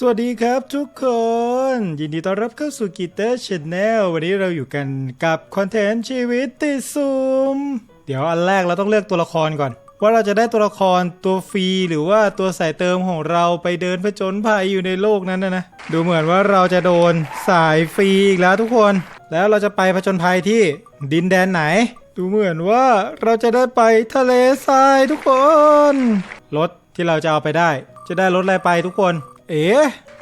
สวัสดีครับทุกคน ยินดีต้อนรับเข้าสู่กีเตอร์ชาแนลวันนี้เราอยู่กันกับคอนเทนต์ชีวิตติดซุมเดี๋ยวอันแรกเราต้องเลือกตัวละครก่อน ว่าเราจะได้ตัวละครตัวฟรีหรือว่าตัวสายเติมของเราไปเดินผจญภัยอยู่ในโลกนั้นนะนะ ดูเหมือนว่าเราจะโดนสายฟรีอีกแล้วทุกคน แล้วเราจะไปผจญภัยที่ดินแดนไหน ดูเหมือนว่าเราจะได้ไปทะเลทรายทุกคนรถที่เราจะเอาไปได้ จะได้รถอะไรไปทุกคน เอ๋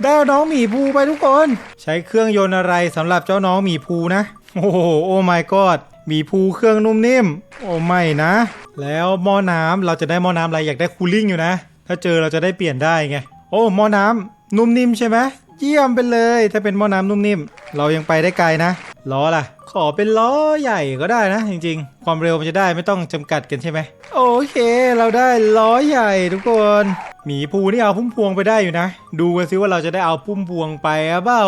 ได้น้องหมีภูไปทุกคน ใช้เครื่องยนต์อะไรสำหรับเจ้าน้องหมีภูนะ โอ้โหโอ้ my god หมีภูเครื่องนุ่มนิ่ม โอ้ไม่นะ แล้วหม้อน้ำเราจะได้หม้อน้ำอะไรอยากได้คูลิ่งอยู่นะ ถ้าเจอเราจะได้เปลี่ยนได้ไง โอ้หม้อน้ำนุ่มนิ่มใช่ไหมเยี่ยมไปเลย ถ้าเป็นหม้อน้ำนุ่มนิ่ม เรายังไปได้ไกลนะ ล้อล่ะ ขอเป็นล้อใหญ่ก็ได้นะ จริง ๆ ความเร็วมันจะได้ไม่ต้องจำกัดกันใช่ไหมโอเค เราได้ล้อใหญ่ทุกคนหมีภูนี่เอาพุ่มพวงไปได้อยู่นะ ดูกันซิว่าเราจะได้เอาพุ่มพวงไปอเปล่า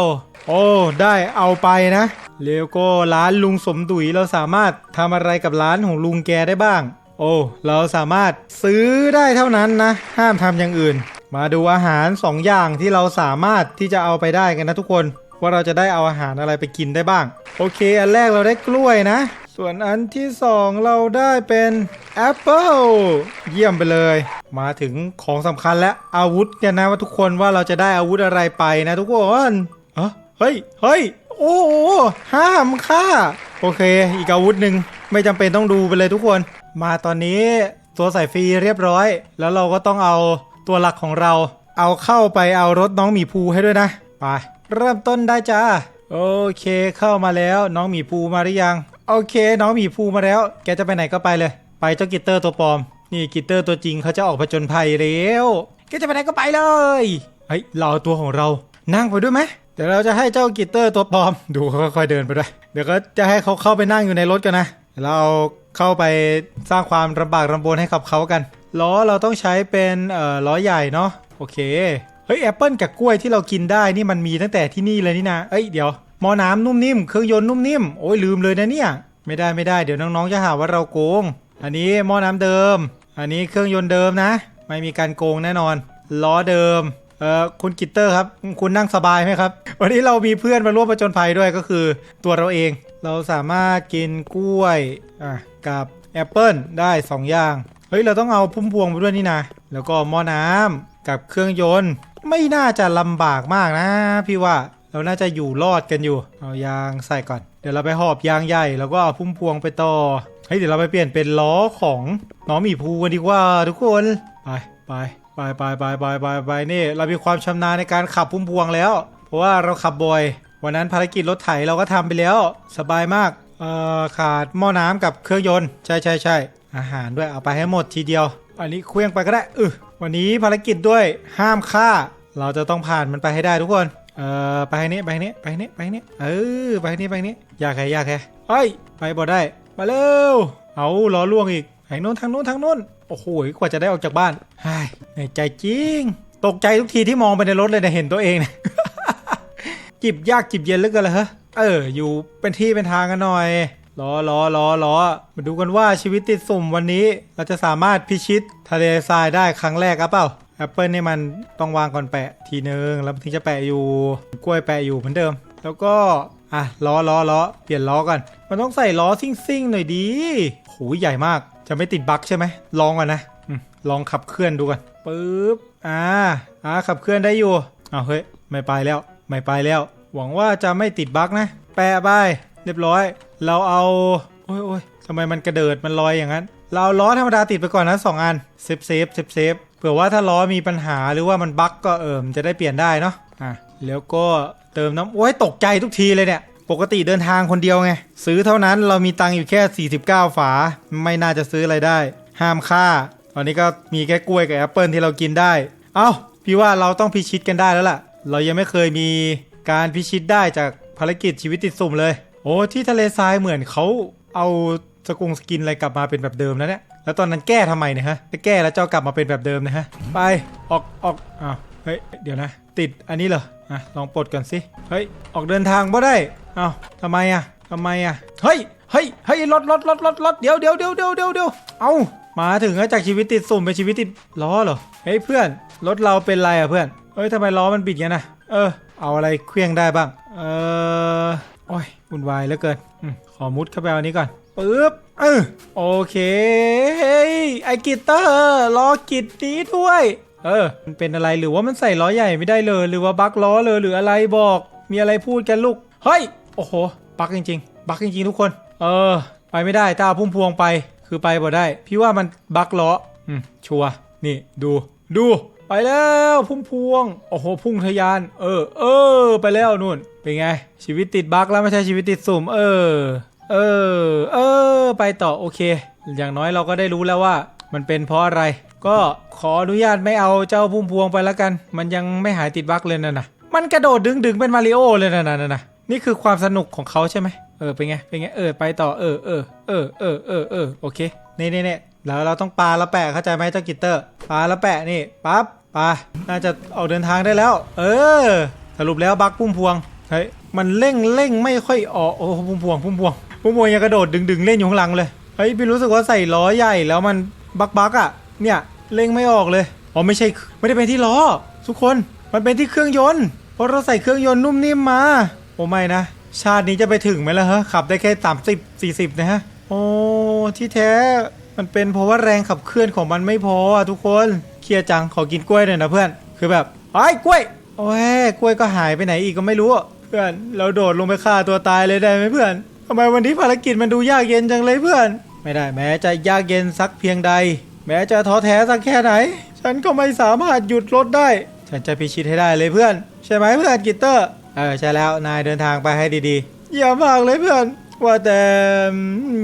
โอ้ได้เอาไปนะแล้วก็ร้านลุงสมดุยเราสามารถทำอะไรกับร้านของลุงแกได้บ้าง โอ้เราสามารถซื้อได้เท่านั้นนะ ห้ามทำอย่างอื่น มาดูอาหาร 2 อย่างที่เราสามารถที่จะเอาไปได้กันนะทุกคน ว่าเราจะได้เอาอาหารอะไรไปกินได้บ้าง โอเค อันแรกเราได้กล้วยนะ ส่วนอันที่2เราได้เป็นแอปเปิลเยี่ยมไปเลย มาถึงของสำคัญและอาวุธกันนะว่าทุกคนว่าเราจะได้อาวุธอะไรไปนะทุกคนเฮ้ยเฮ้ยโอ้โหห้ามค่าโอเค อีกอาวุธหนึ่งไม่จำเป็นต้องดูไปเลยทุกคน มาตอนนี้ตัวใส่ฟรีเรียบร้อย แล้วเราก็ต้องเอาตัวหลักของเรา เอาเข้าไปเอารถน้องหมีภูให้ด้วยนะไป เริ่มต้นได้จ้าโอเคเข้ามาแล้วน้องหมีภูมาหรือยัง โอเค น้องหมีภูมาแล้ว แกจะไปไหนก็ไปเลย ไปเจ้ากิตเตอร์ตัวปลอม นี่กิตเตอร์ตัวจริงเขาจะออกผจญภัยแล้วแกจะไปไหนก็ไปเลยเฮ้ยเราเอาตัวของเรา นั่งไปด้วยไหมเดี๋ยวเราจะให้เจ้ากิตเตอร์ตัวปลอม ดูเขาค่อยๆเดินไปด้วยเดี๋ยวก็จะให้เขาเข้าไปนั่งอยู่ในรถกันนะเดี๋ยวเราเข้าไปสร้างความลำบากลำบนให้กับเขากันล้อเราต้องใช้เป็นเอ่อล้อใหญ่เนาะโอเค เฮ้ยแอปเปิลกับกล้วยที่เรากินได้นี่มันมีตั้งแต่ที่นี่เลยนี่นะเอ้ยเดี๋ยวหม้อน้ำนุ่มนิ่มเครื่องยนต์นุ่มนิ่มโอ้ยลืมเลยนะเนี่ยไม่ได้ไม่ได้เดี๋ยวน้องๆจะหาว่าเราโกง อันนี้หม้อน้ำเดิม อันนี้เครื่องยนต์เดิมนะ ไม่มีการโกงแน่นอน ล้อเดิมเอ่อคุณกิตเตอร์ครับ คุณนั่งสบายไหมครับ วันนี้เรามีเพื่อนมาร่วมประจนภัยด้วยก็คือตัวเราเอง เราสามารถกินกล้วยอะกับแอปเปิลได้ 2 อย่าง เฮ้ย เราต้องเอาพุ่มพวงไปด้วยนี่นะ แล้วก็หม้อน้ำกับเครื่องยนต์ ไม่น่าจะลำบากมากนะ พี่ว่าเราน่าจะอยู่รอดกันอยู่ เอายางใส่ก่อน เดี๋ยวเราไปหอบยางใหญ่แล้วก็เอาพุ่มพวงไปต่อเฮ้ยเดี๋ยวเราไปเปลี่ยนเป็นล้อของน้องหมีภูกันดีกว่าทุกคนไปไปไปไปไปไปไปไปนี่ เรามีความชำนาญในการขับพุ่มพวงแล้ว เพราะว่าเราขับบ่อย วันนั้นภารกิจรถไถเราก็ทำไปแล้ว สบายมากเอ่อขาดหม้อน้ำกับเครื่องยนต์ใช่ใช่ใช่อาหารด้วยเอาไปให้หมดทีเดียว อันนี้เคลื่องไปก็ได้เออวันนี้ภารกิจด้วยห้ามฆ่า เราจะต้องผ่านมันไปให้ได้ทุกคน เอ่อไปทางนี้ไปทางนี้ไปทางนี้ไปทางนี้เออไปทางนี้ไปทางนี้อยากแค่อยากแค่เอ้ยไปบ่ได้ มาเร็ว เอาล้อล่วงอีกทางโน้นทางโน้นทางโน้นโอ้โหกว่าจะได้ออกจากบ้านไอ้ในใจจริง ตกใจทุกทีที่มองไปในรถเลยนะเห็นตัวเองเนะจิบยากจิบเย็นเหลือเกินเลยฮะเออ อยู่เป็นที่เป็นทางกันหน่อยรอรอรอรอมาดูกันว่าชีวิตติดสุ่มวันนี้ เราจะสามารถพิชิตทะเลทรายได้ครั้งแรกครับเปล่า แอปเปิลนี่มันต้องวางก่อนแปะทีนึงแล้วถึงจะแปะอยู่กล้วยแปะอยู่เหมือนเดิม แล้วก็อะล้อล้อล้อเปลี่ยนล้อก่อน มันต้องใส่ล้อซิ่งซิ่งหน่อยดีโหใหญ่มากจะไม่ติดบั๊กใช่ไหมลองก่อนนะลองขับเคลื่อนดูก่อนปึ๊บอ่าอ่าขับเคลื่อนได้อยู่เอาเฮ้ยไม่ไปแล้วไม่ไปแล้ว หวังว่าจะไม่ติดบั๊กนะ แปะไปเรียบร้อย เราเอาโอ้ยโอ้ยทำไมมันกระเดิดมันลอยอย่างนั้น เราล้อธรรมดาติดไปก่อนนะสองอันเซฟเซฟเซฟเซฟ ผื่อว่าถ้าล้อมีปัญหาหรือว่ามันบั๊กก็เอิมจะได้เปลี่ยนได้เนาะอะแล้วก็เติมน้ำโอ้ยตกใจทุกทีเลยเนี่ย ปกติเดินทางคนเดียวไง ซื้อเท่านั้นเรามีตังค์อยู่แค่ 49 ฝา ไม่น่าจะซื้ออะไรได้ ห้ามค่า ตอนนี้ก็มีแค่กล้วยกับแอปเปิลที่เรากินได้ เอ้า พี่ว่าเราต้องพิชิตกันได้แล้วล่ะ เรายังไม่เคยมีการพิชิตได้จากภารกิจชีวิตติดสุ่มเลย โอ้ที่ทะเลทรายเหมือนเขาเอา สกุงสกินอะไรกลับมาเป็นแบบเดิมแล้วเนี่ย แล้วตอนนั้นแก้ทำไมเนี่ยฮะจะแก้แล้วเจ้ากลับมาเป็นแบบเดิมนะฮะ ไป ออกออกอ้าวเฮ้ย เดี๋ยวนะ ติดอันนี้เหรอ อะ ลองปลดก่อนสิ เฮ้ย ออกเดินทางบ่ได้อ้าวทำไมอะทำไมอะ เฮ้ย เฮ้ย เฮ้ย รถรถรถรถรถเดี๋ยวเดี๋ยวเดี๋ยวเดี๋ยวเดี๋ยวเดี๋ยวเอ้ามาถึงแล้วจากชีวิตติดสุ่มเป็นชีวิตติดล้อเหรอ เฮ้ยเพื่อน รถเราเป็นไรอะเพื่อน เอ้ยทำไมล้อมันบิดกันนะเออ เอาอะไรเคลี้ยงได้บ้าง เออโอ้ยวุ่นวายเหลือเกินอขอมุดเข้าไปเอานี้ก่อน ปึ๊บเออโอเคไอกิตเตอร์ล้อกิตนี้ด้วย เออ มันเป็นอะไรหรือว่ามันใส่ล้อใหญ่ไม่ได้เลย หรือว่าบั๊กล้อเลยหรืออะไรบอก มีอะไรพูดกันลูก เฮ้ย โอ้โห บั๊กจริง ๆ บั๊กจริงๆ ทุกคน เออ ไปไม่ได้ถ้าเอาพุ่มพวงไป คือไปบ่ได้ พี่ว่ามันบั๊กล้อ อืม ชัวร์ นี่ดู ดู ไปแล้วพุ่มพวง โอ้โห พุ่งทะยาน เออ เออ ไปแล้วนู่น เป็นไง ชีวิตติดบั๊กแล้วไม่ใช่ชีวิตติดสุ่ม เออ เออ เออ ไปต่อโอเค อย่างน้อยเราก็ได้รู้แล้วว่า มันเป็นเพราะอะไร ก็ขออนุญาตไม่เอาเจ้าพุ่มพวงไปแล้วกัน มันยังไม่หายติดบั๊กเลยนะนะมันกระโดดดึงดึงเป็นมาริโอเลยนะนะนะนะนี่คือความสนุกของเขาใช่ไหมเออเป็นไงเป็นไงเออไปต่อเออเออเออเออเออเออโอเคนี่นี่นี่แล้วเราต้องปลาล้วแปะเข้าใจไหมเจ้ากิตเตอร์ปลาล้วแปะนี่ปั๊บปลาน่าจะออกเดินทางได้แล้ว เออ สรุปแล้วบั๊กพุ่มพวงเฮ้ยมันเร่งเร่งไม่ค่อยออกโอ้พุ่มพวงพุ่มพวง พุ่มพวงยังกระโดดดึงดึงๆเล่นอยู่ข้างหลังเลยเฮ้ยพี่รู้สึกว่าใส่ล้อใหญ่แล้วมันบักบักอะเนี่ยเร่งไม่ออกเลยอ๋อไม่ใช่ไม่ได้เป็นที่ล้อ ทุกคนมันเป็นที่เครื่องยนต์เพราะเราใส่เครื่องยนต์นุ่มนิ่มมาโอ้ไม่นะชาตินี้จะไปถึงไหมล่ะฮะขับได้แค่สามสิบสี่สิบนะฮะโอ้ที่แท้มันเป็นเพราะว่าแรงขับเคลื่อนของมันไม่พออะทุกคนเครียดจังขอกินกล้วยหน่อยนะเพื่อนคือแบบไอ้กล้วยโอ้ยกล้วยก็หายไปไหนอีกก็ไม่รู้เพื่อนเราโดดลงไปฆ่าตัวตายเลยได้ไหมเพื่อน ทำไมวันนี้ภารกิจมันดูยากเย็นจังเลยเพื่อน ไม่ได้แม้จะยากเย็นสักเพียงใด แม้จะท้อแท้สักแค่ไหน ฉันก็ไม่สามารถหยุดรถได้ ฉันจะพิชิตให้ได้เลยเพื่อน ใช่ไหมเพื่อนกิตเตอร์ เออใช่แล้วนายเดินทางไปให้ดีๆเยี่ยมากเลยเพื่อน ว่าแต่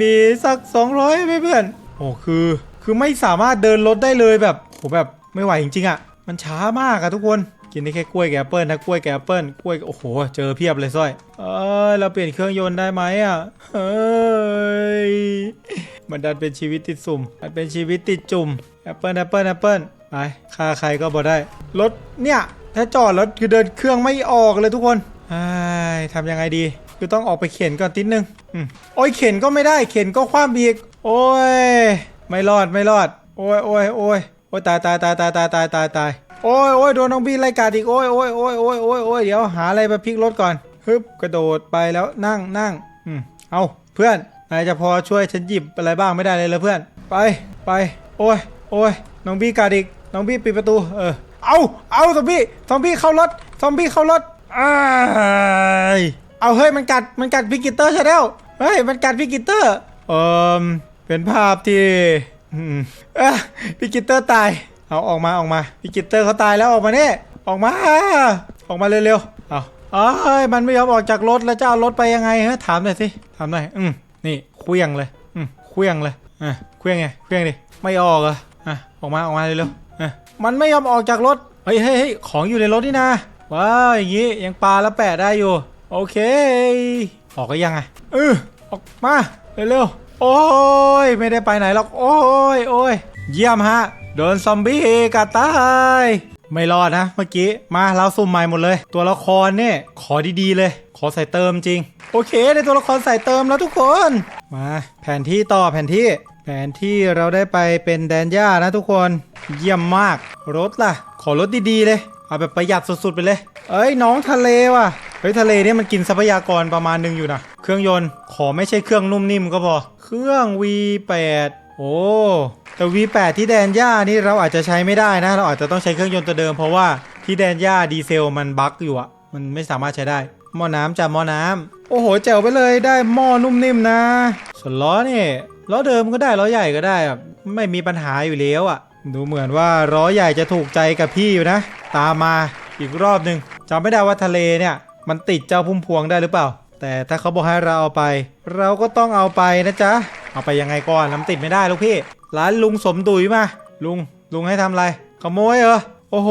มีสัก 200ไหมเพื่อน โอ้คือ คือไม่สามารถเดินรถได้เลยแบบโหแบบไม่ไหวจริงๆอะ่ะ มันช้ามากอะทุกคน กินได้แค่กล้วยแกบแอปเปิลนะกล้วยแกบแอปเปิลกล้วยโอ้โหเจอเพียบเลยสร้อย เออเราเปลี่ยนเครื่องยนต์ได้ไหมอะเฮ้ยมันดันเป็นชีวิตติดสุ่มมันเป็นชีวิตติดจุ่มแอปเปิลแอปเปิลแอปเปิลไปฆ่าใครก็บ่ได้รถเนี่ยถ้าจอดรถคือเดินเครื่องไม่ออกเลยทุกคนไอ้ทำยังไงดี คือต้องออกไปเข็นก่อนติดนึงอโอ้ยเข็นก็ไม่ได้เข็นก็คว่ำอีกโอ้ยไม่รอดไม่รอด โอ้ยโอ้ยโอ้ยโอ้ยตายตายตายตายตายตายตายตาย โอ้ยโอ้ยโดนน้องบีไล่กัดอีก โอ้ยโอ้ยโอ้ยโอ้ยโอ้ยโอ้ยเดี๋ยวหาอะไรมาพลิกรถก่อนฮึบกระโดดไปแล้วนั่งนั่งอืมเอาเพื่อนนายจะพอช่วยฉันหยิบอะไรบ้างไม่ได้เลยเหรอเพื่อน ไปไป โอ้ยโอ้ยน้องบี้กัดอีกน้องบี้ปิดประตู เออ เอาเอาซอมบี้ซอมบี้เข้ารถซอมบี้เข้ารถอ้ายเอาเฮ้ยมันกัดมันกัดพิกิเตอร์ใช่แล้วเฮ้ยมันกัดพิกิเตอร์เออเป็นภาพที่อืมเอะพิกิเตอร์ตาย เอาออกมาออกมาพิกิตเตอร์เขาตายแล้วออกมาเนี่ยออกมา ออกมาเร็วๆเอาเอ้ยมันไม่ยอมออกจากรถแล้วจะเอารถไปยังไงฮะถามหน่อยสิถามหน่อยอืมนี่เคลี้ยงเลยอืมเคลี้ยงเลยอะเคลี้ยงไงเคลี้ยงดิไม่ออกเหรออะออกมาออกมาเร็วๆอะมันไม่ยอมออกจากรถเฮ้ยเฮ้ยเฮ้ยของอยู่ในรถนี่นะว้าวอย่างงี้ยังปลาแล้วแปะได้อยู่ โอเค ออกก็ยังไงเออออกมาเร็วๆโอ้ยไม่ได้ไปไหนหรอกโอ้ยโอ้ยเยี่ยมฮะ โดนซอมบี้กัดตาย ไม่รอดนะเมื่อกี้ มาเราสุ่มใหม่หมดเลย ตัวละครเนี่ยขอดีๆเลย ขอใส่เติมจริง โอเคในตัวละครใส่เติมแล้วทุกคน มาแผนที่ต่อแผนที่ แผนที่เราได้ไปเป็นแดนย่านะทุกคน เยี่ยมมาก รถล่ะ ขอรถดีๆเลย เอาแบบประหยัดสุดๆไปเลย เอ้ยน้องทะเลว่ะ เฮ้ยทะเลเนี่ยมันกินทรัพยากรประมาณหนึงอยู่นะ เครื่องยนต์ขอไม่ใช่เครื่องนุ่มนิ่มก็พอ เครื่อง V8 อ้ แต่ V8 ที่แดนย่านี่เราอาจจะใช้ไม่ได้นะ เราอาจจะต้องใช้เครื่องยนต์ตัวเดิมเพราะว่าที่แดนย่าดีเซลมันบั๊กอยู่อะมันไม่สามารถใช้ได้ หม้อน้ำจ้ะหม้อน้ำโอ้โหแจ๋วไปเลยได้หม้อนุ่มนิ่มนะ ส่วนล้อนี่ล้อเดิมก็ได้ล้อใหญ่ก็ได้อะไม่มีปัญหาอยู่แล้วอะดูเหมือนว่าล้อใหญ่จะถูกใจกับพี่อยู่นะ ตามมาอีกรอบหนึ่งจำไม่ได้ว่าทะเลเนี่ยมันติดเจ้าพุ่มพวงได้หรือเปล่า แต่ถ้าเขาบอกให้เราเอาไป เราก็ต้องเอาไปนะจ๊ะ เอาไปยังไงก่อนน้ำติดไม่ได้ลูกพี่ ร้านลุงสมดุยมา ลุงลุงให้ทำอะไร ขโมยเหรอ โอ้โห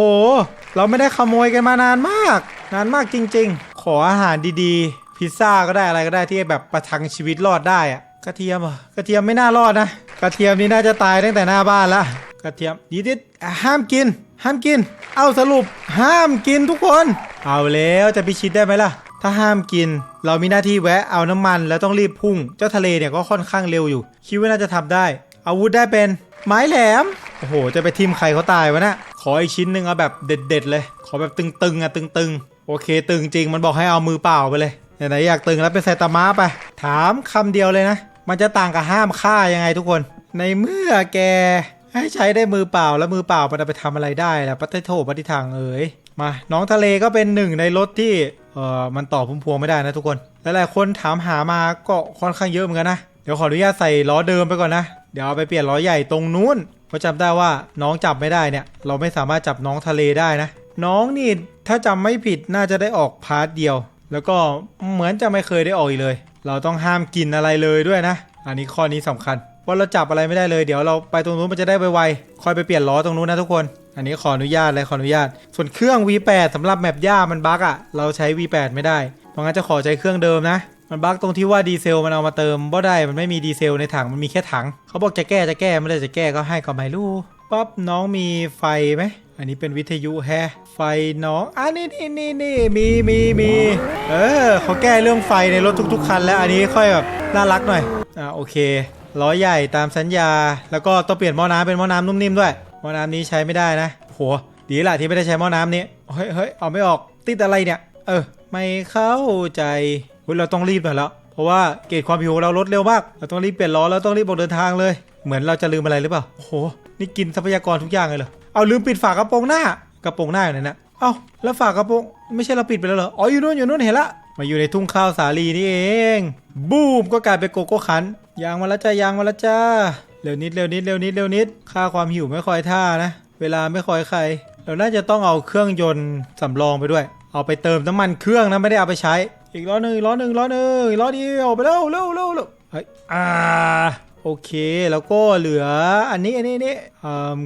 เราไม่ได้ขโมยกันมานานมาก นานมากจริง ๆ ขออาหารดีๆ พิซซ่าก็ได้อะไรก็ได้ที่แบบประทังชีวิตรอดได้อะกระเทียมเหรอกระเทียมไม่น่ารอดนะ กระเทียมนี่น่าจะตายตั้งแต่หน้าบ้านละ กระเทียมดีดิดห้ามกิน ห้ามกิน เอาสรุป ห้ามกินทุกคน เอาแล้วจะพิชิตได้ไหมล่ะ ถ้าห้ามกิน เรามีหน้าที่แวะเอาน้ำมันแล้วต้องรีบพุ่ง เจ้าทะเลเนี่ยก็ค่อนข้างเร็วอยู่ คิดว่าน่าจะทำได้ อาวุธได้เป็น ไม้แหลม โอ้โห จะไปทิมใครเขาตายวะนะขออีกชิ้นหนึ่งเอาแบบเด็ด ๆ เลย ขอแบบตึงๆอะตึงๆ โอเค ตึงจริง มันบอกให้เอามือเปล่าไปเลยไหนๆอยากตึงแล้วเป็นไซตามะไป ถามคำเดียวเลยนะ มันจะต่างกับห้ามฆ่ายังไงทุกคน ในเมื่อแกให้ใช้ได้มือเปล่าแล้วมือเปล่ามันจะไปทำอะไรได้ล่ะปัตโถปฏิทางเอ๋ยมา น้องทะเลก็เป็นหนึ่งในรถที่ เออมันต่อพุ่มพวงไม่ได้นะทุกคนหลายๆคนถามหามาก็ค่อนข้างเยอะเหมือนกันนะเดี๋ยวขออนุญาตใส่ล้อเดิมไปก่อนนะเดี๋ยวเอาไปเปลี่ยนล้อใหญ่ตรงนู้นเพราะจำได้ว่าน้องจับไม่ได้เนี่ย เราไม่สามารถจับน้องทะเลได้นะ น้องนี่ถ้าจำไม่ผิดน่าจะได้ออกพาร์ทเดียว แล้วก็เหมือนจะไม่เคยได้ออกอีกเลย เราต้องห้ามกินอะไรเลยด้วยนะ อันนี้ข้อนี้สำคัญว่าเราจับอะไรไม่ได้เลย เดี๋ยวเราไปตรงนู้นมันจะได้ไวๆค่อยไปเปลี่ยนล้อตรงนู้นนะทุกคน อันนี้ขออนุญาตเลยขออนุญาต ส่วนเครื่อง V8 สำหรับแมปย่ามันบั๊กอะ เราใช้ V8 ไม่ได้ เพราะงั้นจะขอใช้เครื่องเดิมนะ มันบั๊กตรงที่ว่าดีเซลมันเอามาเติมบ่ได้ มันไม่มีดีเซลในถัง มันมีแค่ถัง เขาบอกจะแก้จะแก้ไม่ได้จะแก้ก็ให้ก็ไม่รู้ปั๊บน้องมีไฟไหม อันนี้เป็นวิทยุแฮะไฟน้องอะนี่นี่นี่นี่มีมีมีเออเขาแก้เรื่องไฟในรถทุก ๆ คัน แล้วอันนี้ค่อยแบบน่ารักหน่อย อ่าโอเคล้อใหญ่ตามสัญญา แล้วก็ต้องเปลี่ยนหม้อน้ำเป็นหม้อน้ำนุ่มนิ่มด้วย หม้อน้ำนี้ใช้ไม่ได้นะโหดีละที่ไม่ได้ใช้หม้อน้ำนี้เฮ้ยเฮ้ยเอาไม่ออกติดอะไรเนี่ย เออ ไม่เข้าใจอุ๊ยเราต้องรีบหน่อยแล้วเพราะว่าเกรดความผิวของเราลดเร็วมากเราต้องรีบเปลี่ยนล้อแล้วต้องรีบออกเดินทางเลย เหมือนเราจะลืมอะไรหรือเปล่าโอ้โหนี่กินทรัพยากรทุกอย่างเลยเหรอเอาลืมปิดฝากระโปรงหน้ากระโปรงหน้าอยู่ไหนนะเอ้าแล้วฝากระโปรงไม่ใช่เราปิดไปแล้วเหรออ๋ออยู่นู่นอยู่นู่นเห็นละมาอยู่ในทุ่งข้าวสาลีนี่เอง บูมก็กลายเป็นโกโก้คันยางมาแล้วจ้ายางมาแล้วจ้า เร็วนิดเร็วนิดเร็วนิดเร็วนิดค่าความหิวไม่คอยท่านะ เวลาไม่คอยใคร เราน่าจะต้องเอาเครื่องยนต์สำรองไปด้วย เอาไปเติมน้ำมันเครื่องนะไม่ได้เอาไปใช้ อีกล้อหนึ่งล้อหนึ่งล้อหนึ่งล้อเดียวไปเร็วเร็วเร็วเร็วเฮ้ยอ่า โอเค แล้วก็เหลืออันนี้อันนี้นี่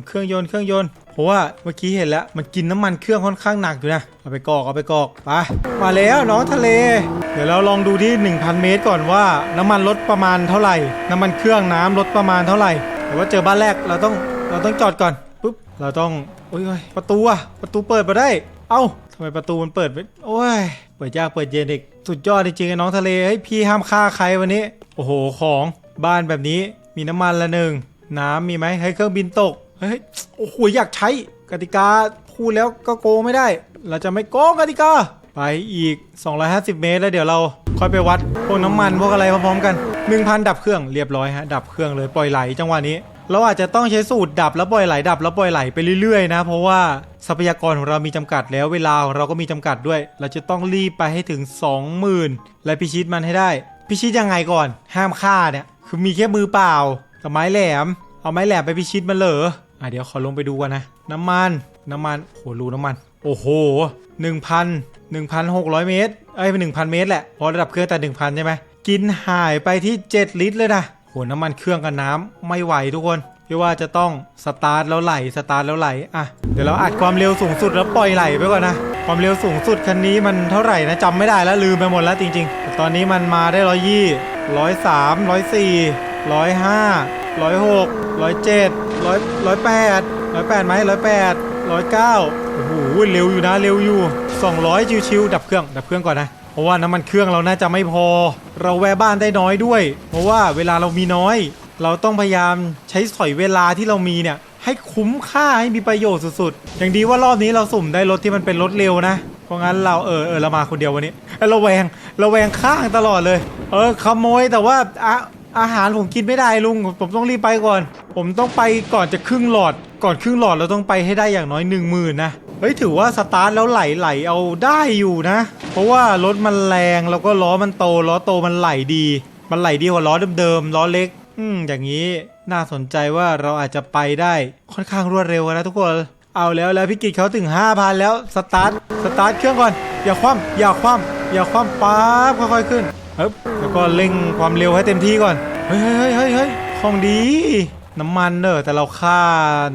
เครื่องยนต์เครื่องยนต์เพราะว่าเมื่อกี้เห็นแล้วมันกินน้ำมันเครื่องค่อนข้างหนักอยู่นะเอาไปกอกเอาไปกอกไปมาแล้วน้องทะเล เดี๋ยวเราลองดูที่ 1,000 เมตรก่อนว่า น้ำมันลดประมาณเท่าไหร่ น้ำมันเครื่องน้ำลดประมาณเท่าไหร่แต่ว่าเจอบ้านแรกเราต้องเราต้องจอดก่อนปุ๊บเราต้องโอ้ยอยประตูอะประตูเปิดมาได้ เอ้าทำไมประตูมันเปิดไม่โอ้ยเปิดยากเปิดเย็นเด็กสุดยอดจริงๆน้องทะเลเฮ้ยพี่ห้ามฆ่าใครวันนี้ โอ้โหของ บ้านแบบนี้มีน้ำมันละหนึ่งน้ำมีไหมเฮ้เครื่องบินตกเฮ้ยโอ้โหอยากใช้กติกาพูดแล้วก็โกงไม่ได้ เราจะไม่โกงกติกาไปอีก 250 เมตรแล้วเดี๋ยวเราค่อยไปวัดพวกน้ำมันพวกอะไรพร้อมๆกัน 1,000 ดับเครื่องเรียบร้อยฮะดับเครื่องเลยปล่อยไหลจังหวะนี้เราอาจจะต้องใช้สูตรดับแล้วปล่อยไหลดับแล้วปล่อยไหลไปเรื่อยๆนะ เพราะว่าทรัพยากรของเรามีจำกัดแล้วเวลาของเราก็มีจำกัดด้วย เราจะต้องรีบไปให้ถึง 20,000 และพิชิตมันให้ได้ พิชิตยังไงก่อน ห้ามฆ่าเนี่ย คือมีแค่มือเปล่ากับไม้แหลม เอาไม้แหลมไปพิชิตมันเหรออะเดี๋ยวขอลงไปดูกันนะ น้ำมัน น้ำมันโหรูน้ำมัน โอ้โห1,000 1,600เมตร เอ้ยเป็น1,000เมตรแหละเพราะระดับเครื่องแต่1,000ใช่ไหม กินหายไปที่ 7 ลิตรเลยนะโหน้ำมันเครื่องกับน้ำไม่ไหวทุกคนพี่ว่าจะต้องสตาร์ทแล้วไหล สตาร์ทแล้วไหล อะ เดี๋ยวเราอัดความเร็วสูงสุดแล้วปล่อยไหลไปก่อนนะ ความเร็วสูงสุดคันนี้มันเท่าไหร่นะจำไม่ได้แล้วลืมไปหมดแล้วจริงๆแต่ตอนนี้มันมาได้ร้อยยี่ร้อยสามร้อยสี่ร้อยห้าร้อยหกร้อยเจ็ดร้อยร้อยแปดร้อยแปดไหมร้อยแปดร้อยเก้าโอ้โหเร็วอยู่นะเร็วอยู่สองร้อยชิวๆดับเครื่องดับเครื่องก่อนนะเพราะว่าน้ำมันเครื่องเราน่าจะไม่พอ เราแวะบ้านได้น้อยด้วย เพราะว่าเวลาเรามีน้อย เราต้องพยายามใช้สอยเวลาที่เรามีเนี่ย ให้คุ้มค่าให้มีประโยชน์สุดๆ อย่างดีว่ารอบนี้เราสุ่มได้รถที่มันเป็นรถเร็วนะ เพราะงั้นเราเออเออเรามาคนเดียววันนี้เออเราแวงเราแวงข้างตลอดเลย เออขโมยแต่ว่าอะอาหารผมกินไม่ได้ลุง ผมต้องรีบไปก่อน ผมต้องไปก่อนจะครึ่งหลอด ก่อนครึ่งหลอดเราต้องไปให้ได้อย่างน้อยหนึ่งหมื่นนะ เฮ้ยถือว่าสตาร์ทแล้วไหลไหลเอาได้อยู่นะ เพราะว่ารถมันแรงแล้วก็ล้อมันโตล้อโตมันไหลดี มันไหลดีกว่าล้อเดิมๆล้อเล็ก อืม อย่างนี้น่าสนใจว่าเราอาจจะไปได้ค่อนข้างรวดเร็วนะทุกคน เอาแล้วแล้วพี่กิจเขาถึง 5,000 แล้ว สตาร์ท สตาร์ทเครื่องก่อน อย่าคว่ำอย่าคว่ำอย่าคว่ำป๊าบค่อยๆขึ้นเฮ้ยแล้วก็เร่งความเร็วให้เต็มที่ก่อน เฮ้ยเฮ้ยเฮ้ยเฮ้ยของดี น้ำมันเนอะแต่เราฆ่า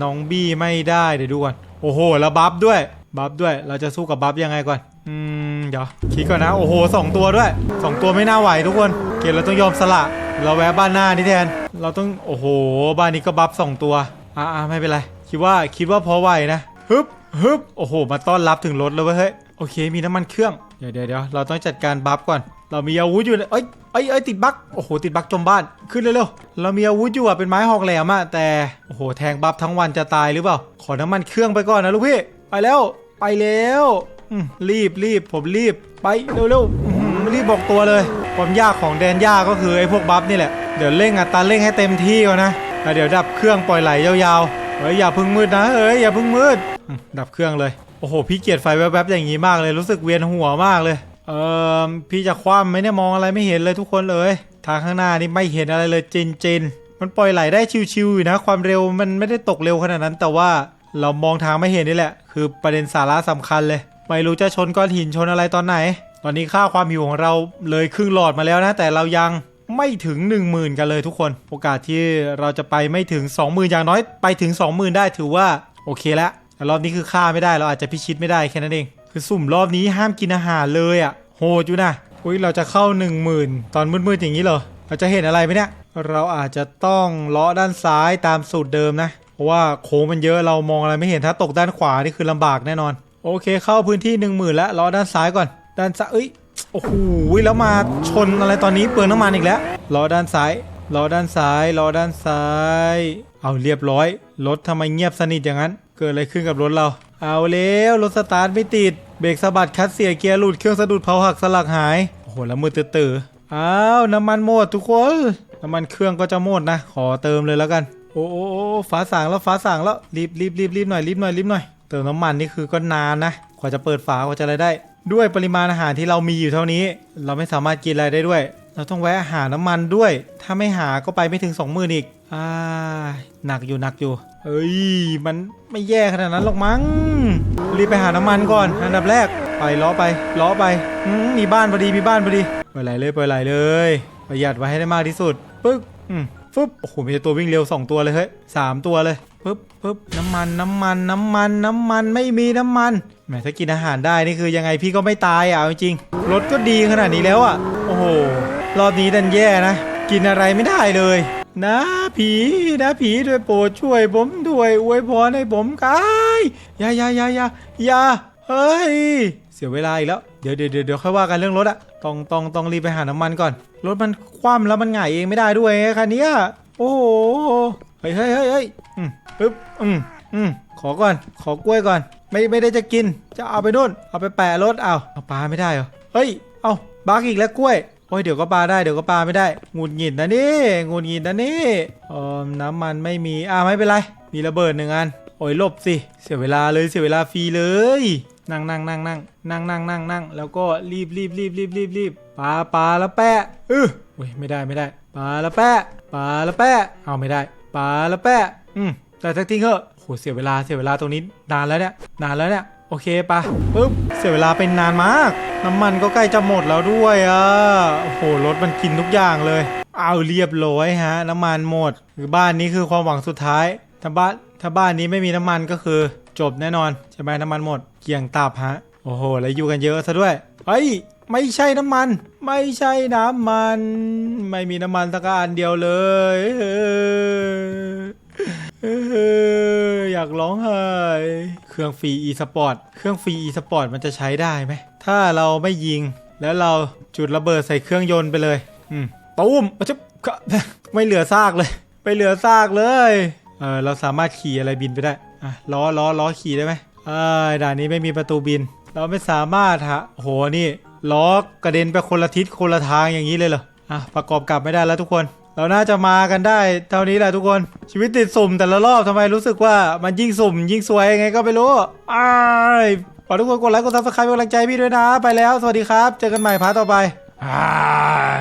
น้องบี้ไม่ได้เดี๋ยวดูก่อน โอ้โห แล้วบัฟด้วย บัฟด้วย เราจะสู้กับบัฟยังไงก่อน อืม เดี๋ยวคิดก่อนนะ โอ้โหสองตัวด้วยสองตัวไม่น่าไหวทุกคน เกมเราต้องยอมสละ เราแวะบ้านหน้านี่แทน เราต้องโอ้โห บ้านนี้ก็บัฟสองตัว อ่าไม่เป็นไร คิดว่าคิดว่าพอไหวนะฮึบฮึบโอ้โห มาต้อนรับถึงรถเลยเว้ยเฮ้ยโอเค มีน้ำมันเครื่องเดี๋ยวเดี๋ยวเดี๋ยวเราต้องจัดการบัฟก่อน เรามีอาวุธอยู่นะเอ้ยเอ้ยเอ้ยติดบั๊กโอ้โห ติดบั๊กจมบ้าน ขึ้นเร็วๆ เรามีอาวุธอยู่อะเป็นไม้หอกแหลมอะแต่ โอ้โห แทงบัฟทั้งวันจะตายหรือเปล่า ขอน้ำมันเครื่องไปก่อนนะลูกพี่ ไปแล้ว ไปแล้วรีบรีบผมรีบ ไปเร็วๆอื้อหือรีบบอกตัวเลย ความยากของแดนยากก็คือไอ้พวกบัฟนี่แหละ เดี๋ยวเร่งอัตราเร่งให้เต็มที่ก่อนนะแล้วเดี๋ยวดับเครื่องปล่อยไหลยาวๆเฮ้ยอย่าพึ่งมืดนะเฮ้ยอย่าพึ่งมืด ดับเครื่องเลย โอ้โห พี่เกลียดไฟแวบๆอย่างนี้มากเลยรู้สึกเวียนหัวมากเลย เออพี่จะคว่ำไหมเนี่ยมองอะไรไม่เห็นเลยทุกคนเลยทางข้างหน้านี่ไม่เห็นอะไรเลยจินจินมันปล่อยไหลได้ชิวๆอยู่นะ ความเร็วมันไม่ได้ตกเร็วขนาดนั้น แต่ว่าเรามองทางไม่เห็นนี่แหละ คือประเด็นสาระสำคัญเลย ไม่รู้จะชนก้อนหินชนอะไรตอนไหน ตอนนี้ค่าความหิวของเราเลยครึ่งหลอดมาแล้วนะ แต่เรายังไม่ถึง 1 0,000 กันเลยทุกคน โอกาสที่เราจะไปไม่ถึง 20,000 อย่างน้อยไปถึง 20,000 ได้ถือว่าโอเคแล้วแต่รอบนี้คือฆ่าไม่ได้เราอาจจะพิชิตไม่ได้แค่นั้นเอง คือสุ่มรอบนี้ห้ามกินอาหารเลยอะโหดอยู่นะอุ้ยเราจะเข้า 10,000 ตอนมืดๆอย่างนี้เหรอเราจะเห็นอะไรไหมเนี่ยเราอาจจะต้องเลาะด้านซ้ายตามสูตรเดิมนะ เพราะว่าโค้งมันเยอะเรามองอะไรไม่เห็นถ้าตกด้านขวานี่คือลำบากแน่นอน โอเคเข้าพื้นที่ 10,000 แล้วเลาะด้านซ้ายก่อน ด้านซ้ายเอ้ยโอ้โหแล้วมาชนอะไรตอนนี้เปลืองน้ำมันอีกแล้วล้อด้านซ้ายล้อด้านซ้ายล้อด้านซ้าย เอาเรียบร้อย รถทำไมเงียบสนิทอย่างนั้น เกิดอะไรขึ้นกับรถเรา เอาแล้วรถสตาร์ทไม่ติด เบรกสะบัดคัดเสียเกียร์หลุดเครื่องสะดุดเผาหักสลักหาย โอ้โหแล้วมือตื้ออ้าวน้ำมันหมดทุกคน น้ำมันเครื่องก็จะหมดนะ ขอเติมเลยแล้วกัน โอ้โอ้โอ้ฟ้าสางแล้วฟ้าสางแล้วรีบรีบรีบรีบหน่อยรีบหน่อยรีบหน่อย เติมน้ำมันนี่คือก็นานนะ กว่าจะเปิดฝากว่าจะอะไรได้ ด้วยปริมาณอาหารที่เรามีอยู่เท่านี้ เราไม่สามารถกินอะไรได้ด้วย เราต้องแวะหาน้ำมันด้วย ถ้าไม่หาก็ไปไม่ถึง2 0,000อีกอ่าหนักอยู่หนักอยู่เอ้ยมันไม่แย่ขนาดนั้นหรอกมั้งรีบไปหาน้ำมันก่อน อันดับแรกไปล้อไปล้อไปมีบ้านพอดีมีบ้านพอดีปล่อยไหลเลยปล่อยไหลเลย ประหยัดไว้ให้ได้มากที่สุดปึ๊กฟึบโอ้โหมีต่ตัววิ่งเร็ว 2 ตัวเลยเฮ้ยสามตัวเลยปึ๊บปึ๊บน้ำมันน้ำมันน้ำมันน้ำมันไม่มีน้ำมัน แหมถ้ากินอาหารได้นี่คือยังไงพี่ก็ไม่ตายอะเอาจริงรถก็ดีขนาดนี้แล้วอะ โอ้โห รอบนี้ดันแย่นะ กินอะไรไม่ได้เลย นะผีนะผีด้วยโปรดช่วยผมด้วยอวยพรให้ผมกายอย่าอย่าอย่าอย่าอย่าเฮ้ย เสียเวลาอีกแล้ว เดี๋ยวเดี๋ยวเดี๋ยวค่อยว่ากันเรื่องรถอะต้องต้องต้องรีบไปหาน้ำมันก่อน รถมันคว่ำแล้วมันหงายเองไม่ได้ด้วยไงคันนี้โอ้โห เฮ้ยเฮ้ยเฮ้ยเฮ้ยอืมปึ๊บ อืมอืมขอก่อน ขอกล้วยก่อน ไม่ไม่ได้จะกิน จะเอาไปนู่น เอาไปแปะรถเอาเอาปลาไม่ได้เหรอ เฮ้ย เอาบักอีกแล้วกล้วย โอ้ยเดี๋ยวก็ปลาได้เดี๋ยวก็ปลาไม่ได้หงุดหงิดนะนี่หงุดหงิดนะนี่เออน้ำมันไม่มีอ่าไม่เป็นไร มีระเบิดหนึ่งอัน โอ้ยหลบสิ เสียเวลาเลยเสียเวลาฟรีเลย นั่งนั่งนั่งนั่งนั่งนั่งนั่งนั่งแล้วก็รีบรีบรีบรีบรีบรีบปลาปลาแล้วแปะเออโอ้ยไม่ได้ไม่ได้ปลาแล้วแปะปลาแล้วแปะเอาไม่ได้ปลาแล้วแปะอืม แต่สักทีเถอะโหเสียเวลาเสียเวลาตรงนี้นานแล้วเนี่ยนานแล้วเนี่ยโอเคปะปึ๊บเสียเวลาเป็นนานมาก น้ำมันก็ใกล้จะหมดแล้วด้วยอะโอ้โหรถมันกินทุกอย่างเลย เอาเรียบร้อยฮะ น้ำมันหมดคือบ้านนี้คือความหวังสุดท้ายถ้าบ้านถ้าบ้านนี้ไม่มีน้ำมันก็คือจบแน่นอนใช่ไหมน้ำมันหมด เกี่ยงตับฮะโอ้โหแล้วอยู่กันเยอะซะด้วยเฮ้ยไม่ใช่น้ำมัน ไม่ใช่น้ำมัน ไม่มีน้ำมันสักอันเดียวเลย อยากร้องไห้เครื่องฟรี e สปอร์ตเครื่องฟรี e สปอร์ตมันจะใช้ได้ไหม ถ้าเราไม่ยิง แล้วเราจุดระเบิดใส่เครื่องยนต์ไปเลย อืมตูมอะจะไม่เหลือซากเลย ไม่เหลือซากเลยเออเราสามารถขี่อะไรบินไปได้อะล้อล้อล้อขี่ได้ไหมเออด่านนี้ไม่มีประตูบิน เราไม่สามารถฮะโอ้โหนี่ล้อกระเด็นไปคนละทิศคนละทางอย่างนี้เลยเหรออะประกอบกลับไม่ได้แล้วทุกคน เราน่าจะมากันได้ เท่านี้แหละทุกคนชีวิตติดสุ่มแต่ละรอบทำไมรู้สึกว่ามันยิ่งสุ่ม ยิ่งสวยยังไงก็ไม่รู้อ้ายขอทุกคนกดไลค์กดซับสไครป์เป็นกำลังใจพี่ด้วยนะ ไปแล้ว สวัสดีครับ เจอกันใหม่พาร์ทต่อไปอ้าย